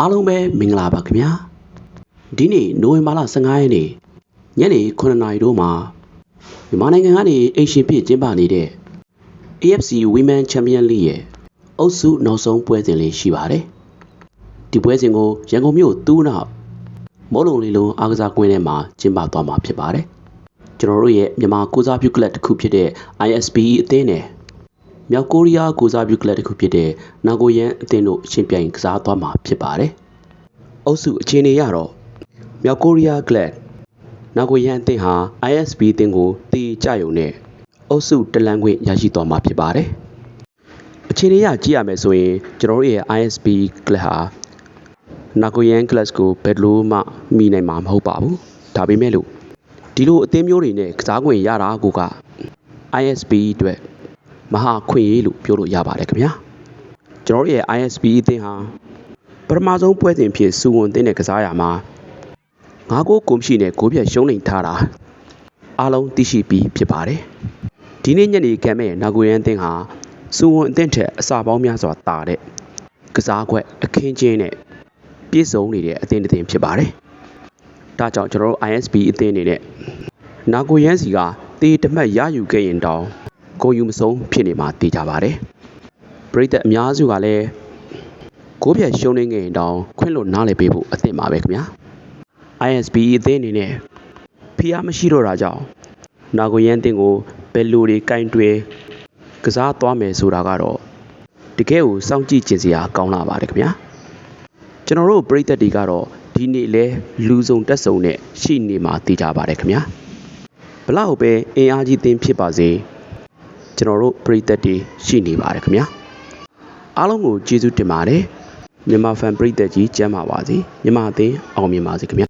အားလုံးပဲမင်္ဂလာပါခင်ဗျာဒီနေ့နိုဝင်ဘာလ15ရက်နေ့ညနေ9:00နာရီတို့မှာမြန်မာနိုင်ငံကနေအိမ်ရှင်ဖြစ်ကျင်းပနေတဲ့ AFC Women Champion League ရဲ့အုပ်စုနောက်ဆုံးပွဲစဉ်လေးရှိပါတယ်ဒီပွဲစဉ်ကိုရန်ကုန်မြို့တူးနောက်မော်လုံလေးလုံးအားကစားကွင်းထဲမှာကျင်းပသွားမှာဖြစ်ပါတယ်ကျွန်တော်တို့ရဲ့မြန်မာကိုစားပြုကလပ်တစ်ခုဖြစ်တဲ့ ISPE အသင်းနဲ့ မြောက်ကိုရီးယားကိုစားပြုကလပ်တစ်ခုဖြစ်တဲ့နာဂိုယန်အသင်းတို့ရှင်ပြိုင်ကစားသွားမှာဖြစ်ပါတယ်အုပ်စုအခြေအနေရတော့မြောက်ကိုရီးယားကလပ်နာဂိုယန်အသင်းဟာ ISP အသင်းကိုတီးကြယုံနဲ့အုပ်စုတလန်းခွင့်ရရှိသွားမှာဖြစ်ပါတယ်အခြေအနေရကြည့်ရမယ်ဆိုရင်ကျွန်တော်တို့ရဲ့ ISP ကလပ်ဟာနာဂိုယန်ကလပ်ကိုဘယ်လိုမှမိနိုင်မှာမဟုတ်ပါဘူးဒါပေမဲ့လို့ဒီလိုအသင်းမျိုးတွေနဲ့ကစားခွင့်ရတာကိုက ISP အတွက် မဟာခွင့်ရေးလို့ပြောလို့ရပါတယ်ခင်ဗျာကျွန်တော်တို့ရဲ့ ISP အသင်းဟာပထမဆုံးပွဲစဉ်ဖြစ်စုဝန်တင်းတဲ့ကစားရမှာငါးကိုကွန်ရှိနဲ့ဂိုးပြတ်ရှုံးနေထားတာအားလုံးသိရှိပြီးဖြစ်ပါတယ်ဒီနေ့ညနေကမ်းမဲ့နာဂိုယန်အသင်းဟာစုဝန်အသင်းထက်အစာပေါင်းများစွာတာတဲ့ကစားကွက်အခင်းချင်းနဲ့ပြည့်စုံနေတဲ့အသင်းတစ်သင်းဖြစ်ပါတယ်ဒါကြောင့်ကျွန်တော်တို့ ISP အသင်းအနေနဲ့နာဂိုယန်စီကတေးတမတ်ရယူခဲ့ရင်တောင် ကိုယ်ယူမဆုံးဖြစ်နေမှာသိကြပါတယ်ပရိသတ်အများစုကလည်းကိုးပြတ်ရှုံးနေငယ်ရင်တောင်ခွင့်လို့နားလည်ပေးဖို့အသင့်ပါပဲခင်ဗျာ ISB အသင်းအနေနဲ့ဖိအားမရှိတော့တာကြောင့်နာဂိုယန်တင်ကိုဘယ်လိုတွေကင်တွယ်ကစားသွားမယ်ဆိုတာကတော့တကယ်ကိုစောင့်ကြည့်ကျင်စရာကောင်းလာပါတယ်ခင်ဗျာကျွန်တော်တို့ပရိသတ်တွေကတော့ဒီနေ့လဲလူစုံတက်စုံနဲ့ရှိနေမှာသိကြပါတယ်ခင်ဗျာဘလောက်ပဲအင်အားကြီးသင်းဖြစ်ပါစေ ကျွန်တော်တို့ပရိသတ်တွေရှိနေပါတယ်ခင်ဗျာအားလုံးကိုကျေးဇူးတင်ပါတယ်မြန်မာဖန်ပရိသတ်ကြီးကျမ်းပါပါစေမြန်မာအသင်းအောင်မြင်ပါစေခင်ဗျာ